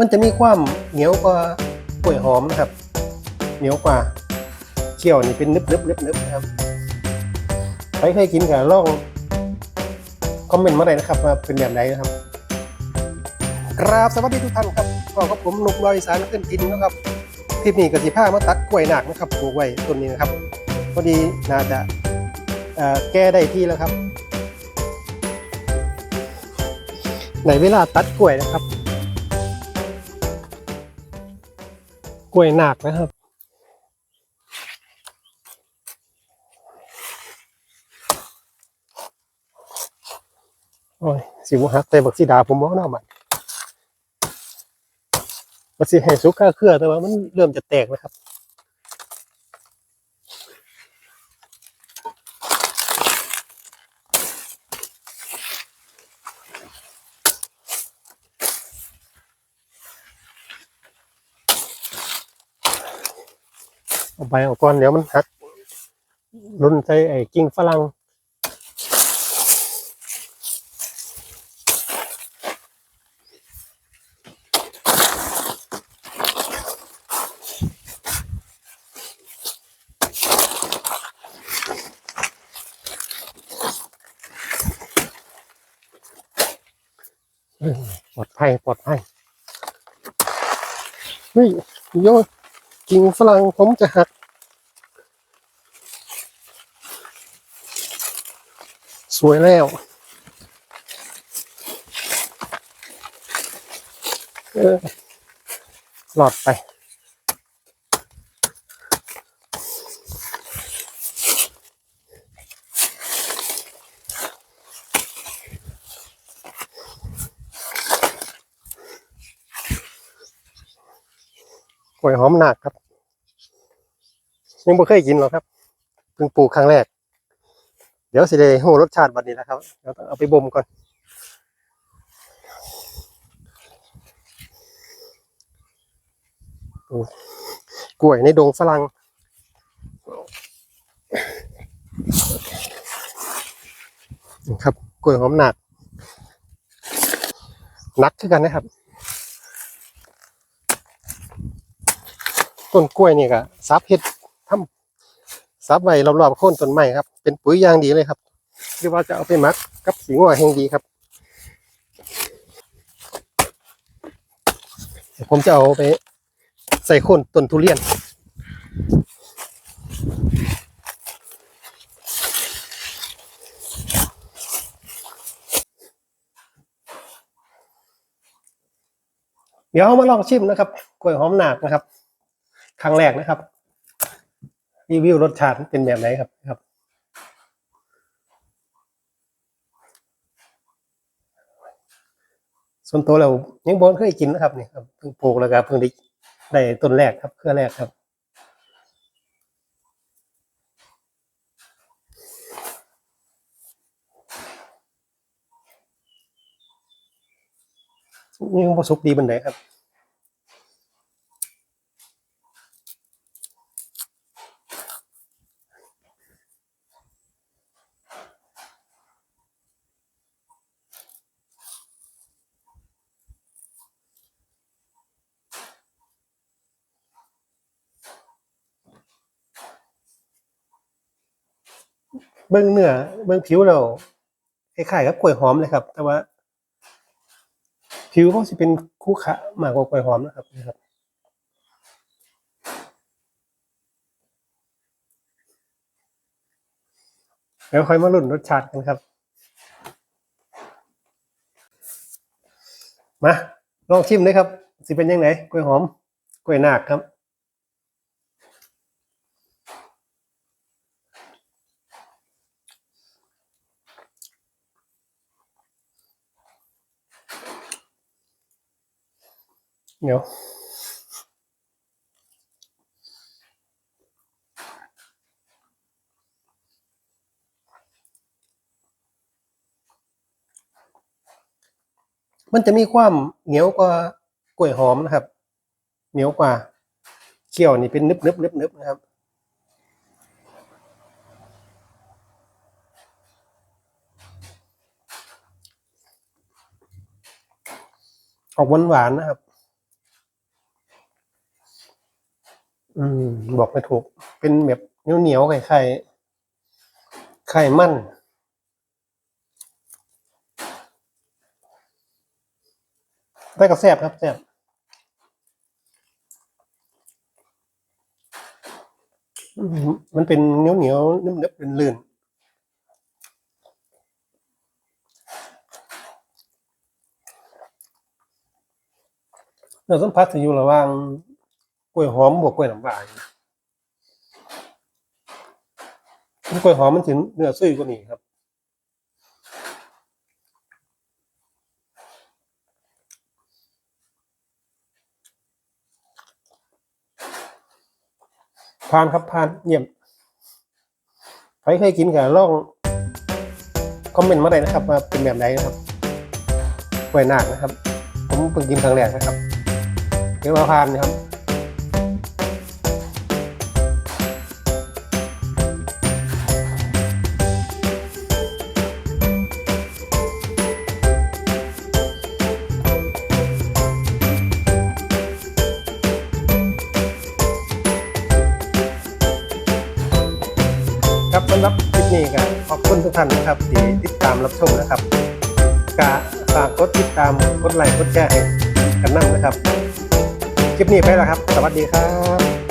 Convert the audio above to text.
มันจะมีความเหนียวกว่ากล้วยหอมนะครับ เหนียวกว่าเคี่ยวนี่เป็นนึบนึบนึบนึบนะครับใครเคยกินกับลองคอมเมนต์มาเลยนะครับว่าเป็นแบบไหนนะครับกราบสวัสดีทุกท่านครับก็กับผมนุกลอยสารขึ้นกินนะครับคลิปนี้กสิผ้ามาตัดกล้วยหนักนะครับปลูกไว้ต้นนี้นะครับพอดีน่าจะแก้ได้ที่แล้วครับในเวลาตัดกล้วยนะครับ ล้วยหนักนะครับ โอ้ย สิวหักแต่บักสีดาผมมองหน้ามันบักสีแห้สุกข้าเครือแต่ว่ามันเริ่มจะแตกนะครับ เอาไปเอาก่อนเดี๋ยวมันหักรุนใส่ไอ้กิ่งฝรั่งปลอดภัยปลอดภัยเฮ้ยโย กิ่งฝรั่งผมจะหัก สวยแล้วหลอดไป วยหอมหนักครับ ยังไม่เคยกินหรอกครับเพิ่งปลูกครั้งแรก เดี๋ยวสิได้หูรสชาติบัดนี้แล้วครับเดี๋ยวต้องเอาไปบ่มก่อนกล้วยในดงฝรั่งครับกล้วยหอมหนักนักคือกันนะครับ ต้นกล้วยนี่ก็ซับเห็ดทำซับไว้รอบๆโค่นต้นไม้ครับ เป็นปุ๋ยอย่างดีเลยครับหรือว่าจะเอาไปหมักกับสีงัวแห่งดีครับเดี๋ยวผมจะเอาไปใส่โค่นต้นทุเรียน เดี๋ยวเรามาลองชิมนะครับกล้วยหอมหนักนะครับ รั้งแรกนะครับ รีวิวรสชาติเป็นแบบไหนครับครับ ส่วนตัวเรายังบอนเคยกินนะครับนี่ครับเพิ่งปลูกแล้วก็เพิ่งได้ได้ต้นแรกครับเครือแรกครับยังผสุกดีบันไดครับ เบื้องเนื้อเบื้องผิวเราคล้ายๆกับกล้วยหอมเลยครับ แต่ว่า ผิวเขาจะเป็นคู่ขะมากกว่ากล้วยหอมนะครับนะครับแล้วค่อยมาลุ้นรสชาติกันครับ มาลองชิมเลยครับสิเป็นยังไงกล้วยหอมกล้วยนาคครับ เดี๋ยวมันจะมีความเหนียวกว่ากล้วยหอมนะครับ เหนียวกว่าเคี่ยวนี่เป็นนึบนึบนึบนึบนะครับ ออกหวานหวานๆนะครับ อืม บอกไม่ถูก เป็นแบบเหนียวเหนียวๆไข่ไข่ไข่มันได้กับแซบครับแซบมันเป็นเหนียวเหนียวๆนุ่มๆเป็นลื่นเนื้อสัมผัสอยู่ระหว่าง กล้วยหอมบวกกล้วยน้ำว้าอยู่กล้วยหอมมันถึงเนื้อซุยกว่านี้ครับ ผ่านครับผ่านเยี่ยมใครเคยกินกับลองคอมเมนต์มาได้นะครับว่าเป็นแบบไหนนะครับกล้วยนาคนะครับ ผมเพิ่งกินครั้งแรกนะครับเรียกว่าผ่านนะครับ ทุกท่านนะครับที่ติดตามรับชมนะครับกะฝากกดติดตามกดไลค์กดแชร์ให้กันนั่งนะครับคลิปนี้ไปแล้วครับ สวัสดีครับ